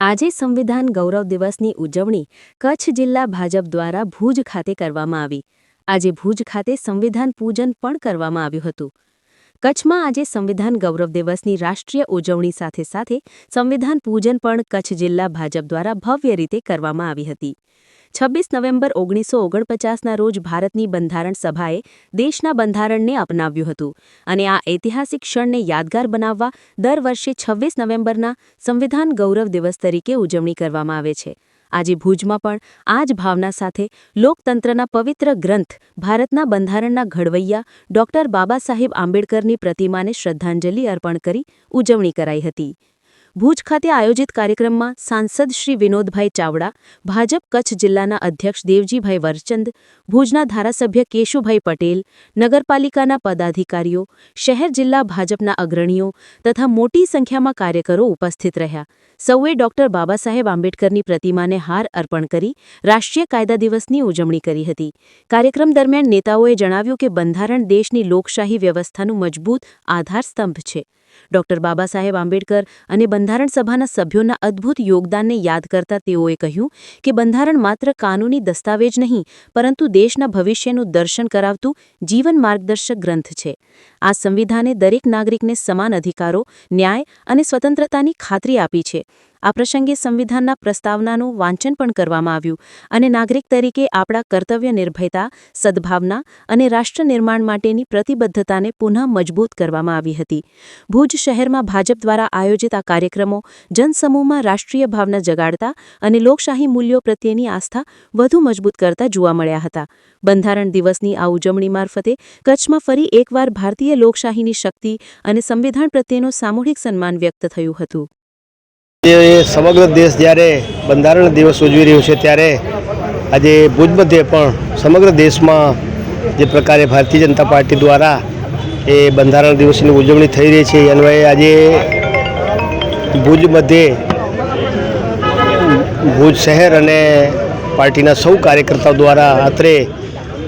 આજે સંવિધાન ગૌરવ દિવસની ઉજવણી કચ્છ જિલ્લા ભાજપ દ્વારા ભુજ ખાતે કરવામાં આવી. આજે ભુજ ખાતે સંવિધાન પૂજન પણ કરવામાં આવ્યું હતું. કચ્છમાં આજે સંવિધાન ગૌરવ દિવસની રાષ્ટ્રીય ઉજવણી સાથે સાથે સંવિધાન પૂજન પણ કચ્છ જિલ્લા ભાજપ દ્વારા ભવ્ય રીતે કરવામાં આવી હતી. છવ્વીસ નવેમ્બર ઓગણીસો ઓગણપચાસના રોજ ભારતની બંધારણ સભાએ દેશના બંધારણને અપનાવ્યું હતું અને આ ઐતિહાસિક ક્ષણને યાદગાર બનાવવા દર વર્ષે છવ્વીસ નવેમ્બરના સંવિધાન ગૌરવ દિવસ તરીકે ઉજવણી કરવામાં આવે છે. આજે ભુજમાં પણ આ જ ભાવના સાથે લોકતંત્રના પવિત્ર ગ્રંથ ભારતના બંધારણના ઘડવૈયા ડોક્ટર બાબા સાહેબ આંબેડકરની પ્રતિમાને શ્રદ્ધાંજલિ અર્પણ કરી ઉજવણી કરાઈ હતી. ભુજ ખાતે આયોજિત કાર્યક્રમમાં સાંસદ શ્રી વિનોદભાઈ ચાવડા, ભાજપ કચ્છ જિલ્લાના અધ્યક્ષ દેવજીભાઈ વરચંદ, ભુજના ધારાસભ્ય કેશુભાઈ પટેલ, નગરપાલિકાના પદાધિકારીઓ, શહેર જિલ્લા ભાજપના અગ્રણીઓ તથા મોટી સંખ્યામાં કાર્યકરો ઉપસ્થિત રહ્યા. સૌએ ડોક્ટર બાબાસાહેબ આંબેડકરની પ્રતિમાને હાર અર્પણ કરી, રાષ્ટ્રીય કાયદા દિવસની ઉજવણી કરી હતી. કાર્યક્રમ દરમિયાન નેતાઓએ જણાવ્યું કે બંધારણ દેશની લોકશાહી વ્યવસ્થાનું મજબૂત આધારસ્તંભ છે. ડોક્ટર બાબાસાહેબ આંબેડકર અને બંધારણ સભાના સભ્યોના અદ્ભુત યોગદાનને યાદ કરતા તેઓએ કહ્યું કે બંધારણ માત્ર કાનૂની દસ્તાવેજ નહીં, પરંતુ દેશના ભવિષ્યનું દર્શન કરાવતું જીવન માર્ગદર્શક ગ્રંથ છે. આ સંવિધાને દરેક નાગરિકને સમાન અધિકારો, ન્યાય અને સ્વતંત્રતાની ખાતરી આપી છે. આ પ્રસંગે સંવિધાનના પ્રસ્તાવનાનું વાંચન પણ કરવામાં આવ્યું અને નાગરિક તરીકે આપણા કર્તવ્ય નિર્ભયતા, સદ્ભાવના અને રાષ્ટ્ર નિર્માણ માટેની પ્રતિબદ્ધતાને પુનઃ મજબૂત કરવામાં આવી હતી. ભુજ શહેરમાં ભાજપ દ્વારા આયોજિત આ કાર્યક્રમો જનસમૂહમાં રાષ્ટ્રીય ભાવના જગાડતા અને લોકશાહી મૂલ્યો પ્રત્યેની આસ્થા વધુ મજબૂત કરતા જોવા મળ્યા હતા. બંધારણ દિવસની આ ઉજવણી મારફતે કચ્છમાં ફરી એકવાર ભારતીય લોકશાહીની શક્તિ અને સંવિધાન પ્રત્યેનો સામૂહિક સન્માન વ્યક્ત થયું હતું. સમગ્ર દેશ જ્યારે બંધારણ દિવસ ઉજવી રહ્યો છે ત્યારે આજે ભુજ મધ્યે પણ સમગ્ર દેશમાં જે પ્રકારે ભારતીય જનતા પાર્ટી દ્વારા એ બંધારણ દિવસની ઉજવણી થઈ રહી છે. અન્વયે આજે ભુજ મધ્યે ભુજ શહેર અને પાર્ટીના સૌ કાર્યકર્તાઓ દ્વારા અત્રે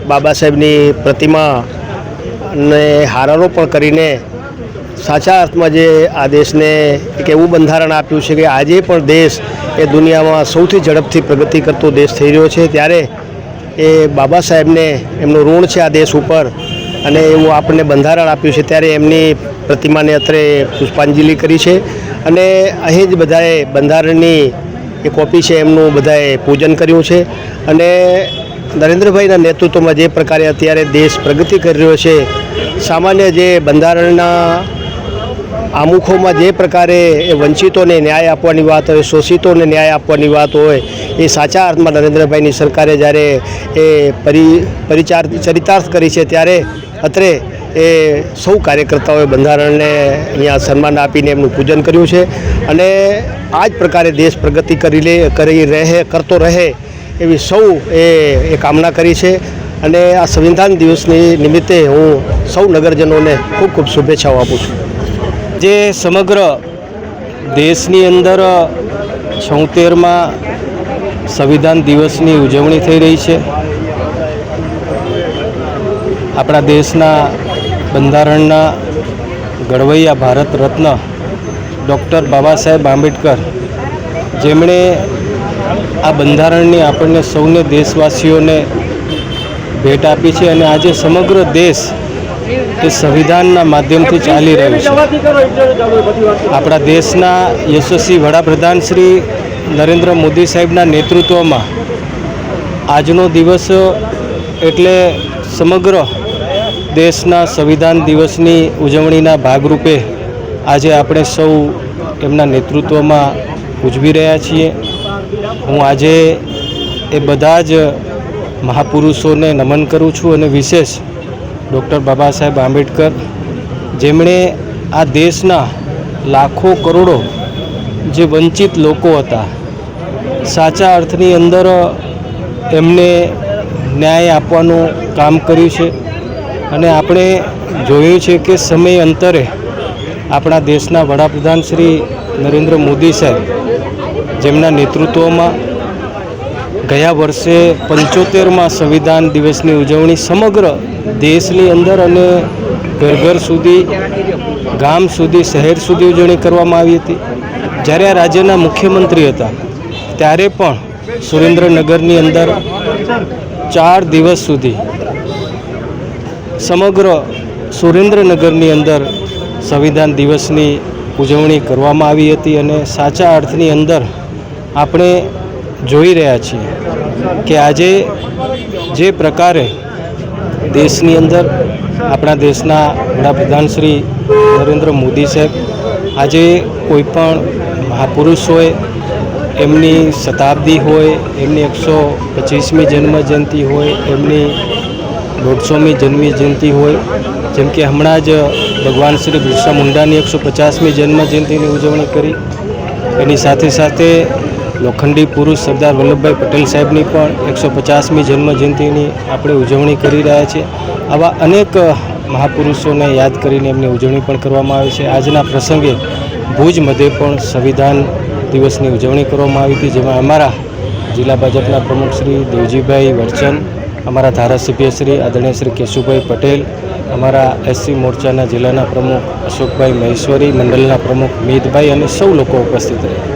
બાબા સાહેબની પ્રતિમા ને હારારોપણ કરીને સાચા અર્થમાં જે આ દેશને એક એવું બંધારણ આપ્યું છે કે આજે પણ દેશ એ દુનિયામાં સૌથી ઝડપથી પ્રગતિ કરતો દેશ થઈ રહ્યો છે, ત્યારે એ બાબા સાહેબને એમનું ઋણ છે આ દેશ ઉપર અને એવું આપણને બંધારણ આપ્યું છે, ત્યારે એમની પ્રતિમાને અત્રે પુષ્પાંજલિ કરી છે અને અહીં જ બધાએ બંધારણની એ કોપી છે, એમનું બધાએ પૂજન કર્યું છે અને નરેન્દ્રભાઈના નેતૃત્વમાં જે પ્રકારે અત્યારે દેશ પ્રગતિ કરી રહ્યો છે, સામાન્ય જે બંધારણના આમુખોમાં જે પ્રકારે એ વંચિતોને ન્યાય આપવાની વાત હોય, શોષિતોને ન્યાય આપવાની વાત હોય, એ સાચા અર્થમાં નરેન્દ્રભાઈની સરકારે જ્યારે એ પરિ, પરિચાર, ચરિતાર્થ કરી છે ત્યારે અત્રે એ સૌ કાર્યકર્તાઓએ બંધારણને અહીંયા સન્માન આપીને એમનું પૂજન કર્યું છે. અને આ જ પ્રકારે દેશ પ્રગતિ કરી લે, કરી રહે, કરતો રહે એવી સૌ એ એ કામના કરી છે. અને આ સંવિધાન દિવસની નિમિત્તે હું સૌ નગરજનોને ખૂબ ખૂબ શુભેચ્છાઓ આપું છું. જે સમગ્ર દેશની અંદર છોતેરમાં સંવિધાન દિવસની ઉજવણી થઈ રહી છે. આપણા દેશના બંધારણના ઘડવૈયા ભારત રત્ન ડૉક્ટર બાબા સાહેબ આંબેડકર, જેમણે આ બંધારણની આપણને સૌને દેશવાસીઓને ભેટ આપી છે અને આજે સમગ્ર દેશ એ સંવિધાનના માધ્યમથી ચાલી રહ્યું છે. આપણા દેશના યશસ્વી વડાપ્રધાન શ્રી નરેન્દ્ર મોદી સાહેબના નેતૃત્વમાં આજનો દિવસ એટલે સમગ્ર દેશના સંવિધાન દિવસની ઉજવણીના ભાગરૂપે આજે આપણે સૌ એમના નેતૃત્વમાં ઉજવી રહ્યા છીએ. હું આજે એ બધા જ મહાપુરુષોને નમન કરું છું અને વિશેષ ડૉક્ટર બાબા સાહેબ આંબેડકર, જેમણે આ દેશના લાખો કરોડો જે વંચિત લોકો હતા, સાચા અર્થની અંદર એમને ન્યાય આપવાનું કામ કર્યું છે. અને આપણે જોયું છે કે સમય અંતરે આપણા દેશના વડાપ્રધાન શ્રી નરેન્દ્ર મોદી સાહેબ, જેમના નેતૃત્વમાં ગયા વર્ષે પંચોતેરમાં સંવિધાન દિવસની ઉજવણી સમગ્ર દેશની અંદર અને ઘર ઘર સુધી, ગામ સુધી, શહેર સુધી ઉજવણી કરવામાં આવી હતી. જ્યારે આ રાજ્યના મુખ્યમંત્રી હતા, ત્યારે પણ સુરેન્દ્રનગરની અંદર ચાર દિવસ સુધી સમગ્ર સુરેન્દ્રનગરની અંદર સંવિધાન દિવસની ઉજવણી કરવામાં આવી હતી અને સાચા અર્થની અંદર આપણે જોઈ રહ્યા છીએ કે આજે જે પ્રકારે દેશની અંદર આપણા દેશના વડાપ્રધાન શ્રી નરેન્દ્ર મોદી સાહેબ આજે કોઈપણ મહાપુરુષ હોય, એમની શતાબ્દી હોય, એમની એકસો પચીસમી જન્મજયંતિ હોય, એમની દોઢસોમી જન્મ જયંતિ હોય, જેમ કે હમણાં જ ભગવાન શ્રી બિરસા મુંડાની એકસો પચાસમી જન્મ જયંતિની ઉજવણી કરી, એની સાથે સાથે લોખંડી પુરુષ સરદાર વલ્લભભાઈ પટેલ સાહેબની પણ એકસો પચાસમી જન્મ જયંતિની આપણે ઉજવણી કરી રહ્યા છીએ આવા અનેક મહાપુરુષોને યાદ કરીને એમની ઉજવણી પણ કરવામાં આવે છે. આજના પ્રસંગે ભુજ મધ્યે પણ સંવિધાન દિવસની ઉજવણી કરવામાં આવી હતી, જેમાં અમારા જિલ્લા ભાજપના પ્રમુખ શ્રી દેવજીભાઈ વરચન, અમારા ધારાસભ્ય શ્રી આદરણીય શ્રી કેશુભાઈ પટેલ, અમારા એસસી મોરચાના જિલ્લાના પ્રમુખ અશોકભાઈ મહેશ્વરી, મંડળના પ્રમુખ મીતભાઈ અને સૌ લોકો ઉપસ્થિત રહ્યા.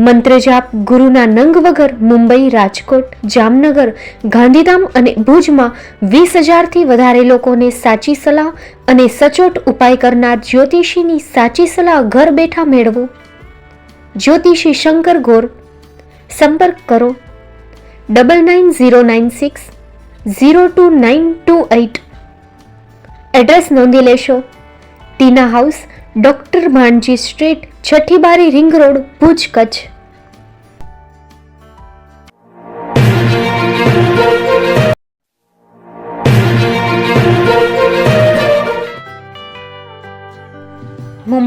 મંત્રજાપ ગુરુના નંગ વગર મુંબઈ, રાજકોટ, જામનગર, ગાંધીધામ અને ભુજમાં વીસ હજારથી વધારે લોકોને સાચી સલાહ અને સચોટ ઉપાય કરનાર જ્યોતિષીની સાચી સલાહ ઘર બેઠા મેળવો. જ્યોતિષી શંકર ગોર, સંપર્ક કરો. Double nine zero nine six zero two nine two eight address નોંધી લેશો. Tina house, doctor Bhanji street છઠ્ઠી બારી રિંગ રોડ, ભુજ કચ્છ.